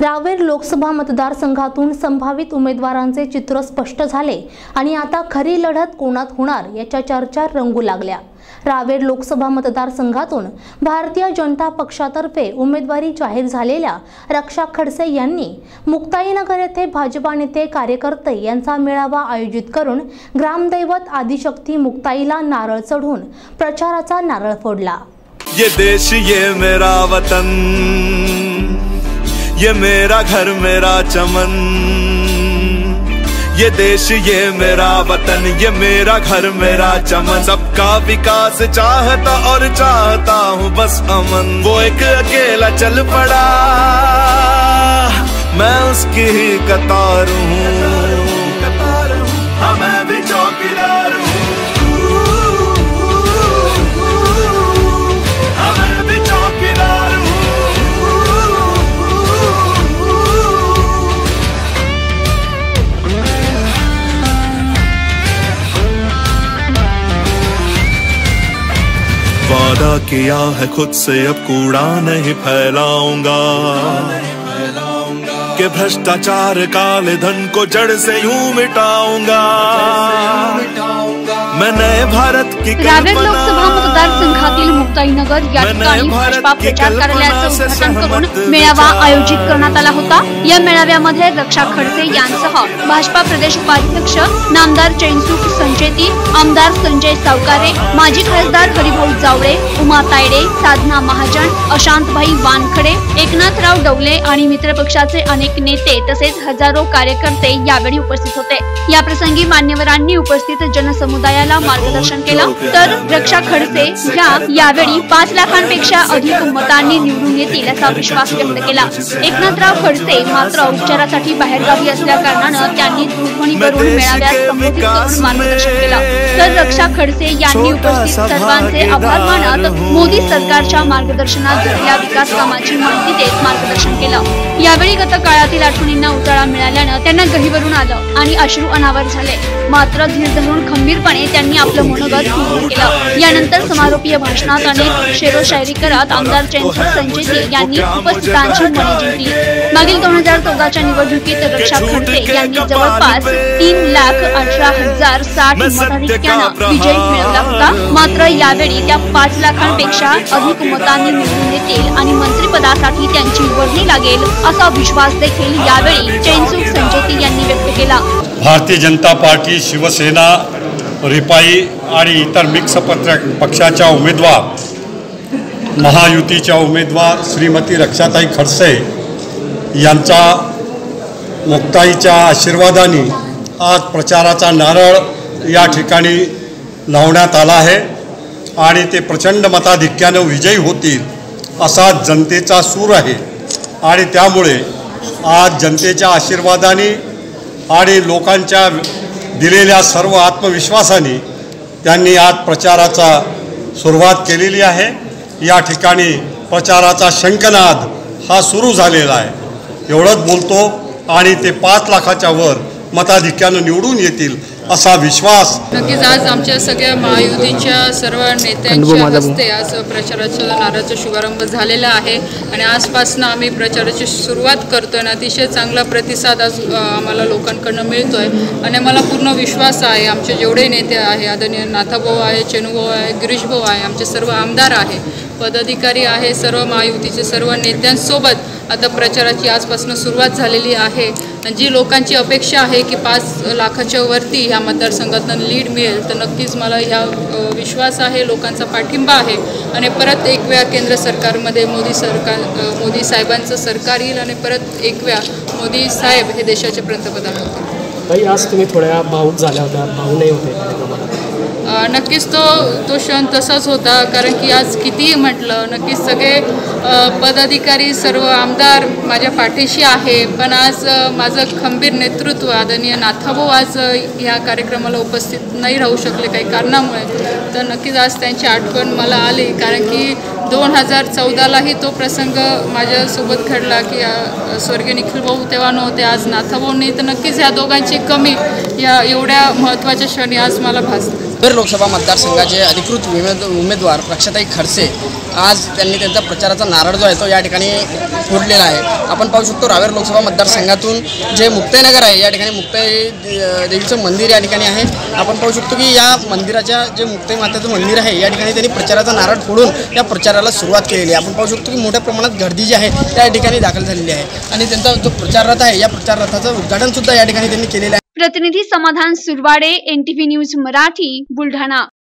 रावेर लोकसभा मतदारसंघातून संभावित उमेदवारांचे चित्र स्पष्ट झाले आणि आता खरी लढत कोणात होणार याच्या चर्चा रंगू लागल्या. रावेर लोकसभा मतदारसंघातून भारतीय जनता पक्षातर्फे उमेदवारी जाहीर झालेल्या रक्षा खडसे यांनी मुक्ताईनगर येथे भाजपा नेते कार्यकर्ते यांचा मेळावा आयोजित करून ग्रामदैवत आदिशक्ती मुक्ताईला नारळ चढून प्रचाराचा नारळ फोडला. ये देश ये मेरा वतन. ये मेरा घर मेरा चमन। ये देश ये मेरा वतन ये मेरा घर मेरा चमन। सबका विकास चाहता और चाहता हूँ बस अमन। वो एक अकेला चल पड़ा। मैं उसकी ही कतार हूँ। हाँ, मैं भी चौकीदार हूँ। किया है खुद से अब कूड़ा नहीं फैलाऊँगा। के भ्रष्टाचार काले धन को जड़ से यूँ मिटाऊँगा। मैं नए भारत की कल्पना लोकसभा मतदारसंघातील मुक्ताईनगर या ठिकाणी भाजपा प्रचार कार्यालयाचं उद्घाटन करून मेळावा. आयोजित करण्यात आला होता. या मेळाव्यामध्ये रक्षा खडसे यांसह भाजपा प्रदेश उपाध्यक्ष नामदार चैनसुख संचेती आमदार संजय सावकारे माजी खासदार हरिभाऊ जावळे उमा तायडे साधना महाजन अशांतभाई वानखडे एकनाथराव डवले आणि मित्रपक्षाचे अनेक नेते तसेच हजारो कार्यकर्ते यावेळी उपस्थित होते. या प्रसंगी मान्यवरांनी उपस्थित जनसमुदायाला मार्गदर्शन केलं. तर रक्षा खडसे ह्या यावेळी पाच लाखांपेक्षा अधिक मतांनी निवडून येतील असा विश्वास व्यक्त केला. एकनाथराव खडसे मात्र उपचारासाठी बाहेरगावी असल्या कारणानं त्यांनी संबोधित करून मार्गदर्शन केलं. तर रक्षा खडसे यांनी उपस्थित सर्वांचे आभार मानत मोदी सरकारच्या मार्गदर्शनात झालेल्या विकास कामाची माहिती देत मार्गदर्शन केलं. यावेळी गत काळातील आठवणींना उजाळा मिळाल्यानं त्यांना गहिवरून आलं आणि अश्रू अनावर झाले. मात्र धीर धरून खंबीरपणे त्यांनी आपलं मनोगत केलं. यानंतर समारोपीय भाषणात अनेक शेरो शायरी करत आमदार चैनसुख संचेती यांनी उपस्थितांची मने जिंकली. मागील दोन हजार चौदाच्या निवडणुकीत रक्षा खडसे यांनी जवळपास तीन लाख अठरा हजार साठ मताधिक्यानं विजय मिळवला होता. मात्र यावेळी त्या पाच लाखांपेक्षा अधिक मतांनी निवडून येतील आणि मंत्रिपदासाठी त्यांची वर्णी लागेल असा विश्वास देखील यावेळी चैनसुख संचेती यांनी व्यक्त केला. भारतीय जनता पार्टी शिवसेना रिपाई आणि इतर मिक्स पत्र पक्षाच्या उमेदवार महायुतीच्या उमेदवार श्रीमती रक्षाताई खडसे यांचा मुक्ताईच्या आशीर्वादाने आज प्रचाराचा नारळ या ठिकाणी लावण्यात आला आहे आणि ते प्रचंड मताधिक्यानं विजयी होतील असा जनतेचा सूर आहे. आणि त्यामुळे आज जनतेच्या आशीर्वादाने आणि लोकांच्या दिलेल्या सर्व आत्मविश्वासाने त्यांनी आज प्रचाराचा सुरुवात केलेली आहे. या ठिकाणी प्रचाराचा शंखनाद हा सुरू झालेला आहे. एवढंच बोलतो आणि ते पाच लाखाच्या वर मताधिक्यानं निवडून येतील असा विश्वास. नक्कीच आज आमच्या सगळ्या महायुतीच्या सर्व नेत्यांच्या हस्ते आज प्रचाराच्या नाराचा शुभारंभ झालेला आहे. आणि आजपासून आम्ही प्रचाराची सुरुवात करतोय आणि अतिशय चांगला प्रतिसाद आज आम्हाला लोकांकडनं मिळतोय. आणि मला पूर्ण विश्वास आहे आमचे जेवढे नेते आहे आदरणीय नाथाभाऊ आहे चेनुभाऊ आहे गिरीशभाऊ आहे आमचे सर्व आमदार आहे पदाधिकारी आहे सर्व महायुतीचे सर्व नेत्यांसोबत आता प्रचाराची आजपासून सुरुवात झालेली आहे. जी लोकांची अपेक्षा आहे की पाच लाखाच्या वरती ह्या मतदारसंघातून लीड मिळेल तर नक्कीच मला ह्या विश्वास आहे लोकांचा पाठिंबा आहे. आणि परत एक वेळा केंद्र सरकारमध्ये मोदी सरकार मोदी साहेबांचं सरकार येईल आणि परत एक वेळा मोदी साहेब हे देशाचे पंतप्रधान होते आज तुम्ही थोड्या भाऊक झाल्या होत्या भाऊ नाही होते नक्कीच तो तो क्षण तसाच होता कारण की आज कितीही म्हटलं नक्कीच सगळे पदाधिकारी सर्व आमदार माझ्या पाठीशी आहे. पण आज माझं खंबीर नेतृत्व आदरणीय नाथाभाऊ आज ह्या कार्यक्रमाला उपस्थित नाही राहू शकले काही कारणामुळे. तर नक्कीच आज त्यांची आठवण मला आली कारण की दोन हजार चौदालाही तो प्रसंग माझ्यासोबत घडला की स्वर्गीय निखिल भाऊ तेव्हा नव्हते आज नाथाभाऊ नाही तर नक्कीच ह्या दोघांची कमी या एवढ्या महत्त्वाच्या क्षणी आज मला भासते तर लोकसभा मतदारसंघाचे अधिकृत उमेद उमेदवार रक्षाताई खडसे आज त्यांनी त्यांचा प्रचाराचा नारळ जो आहे तो या ठिकाणी फोडलेला आहे. आपण पाहू शकतो रावेर लोकसभा मतदारसंघातून जे मुक्ताईनगर आहे या ठिकाणी मुक्ताई देवीचं मंदिर या ठिकाणी आहे. आपण पाहू शकतो की या मंदिराच्या जे मुक्ताई मातेचं मंदिर आहे या ठिकाणी त्यांनी प्रचाराचा नारळ फोडून या प्रचाराला सुरुवात केलेली आहे. आपण पाहू शकतो की मोठ्या प्रमाणात गर्दी जी आहे त्या ठिकाणी दाखल झालेली आहे. आणि त्यांचा जो प्रचार रथ आहे या प्रचार रथाचं उद्घाटन या ठिकाणी त्यांनी केलेलं आहे. प्रतिनिधी समाधान सुरवाडे एनटीव्ही न्यूज मराठी बुलढाणा.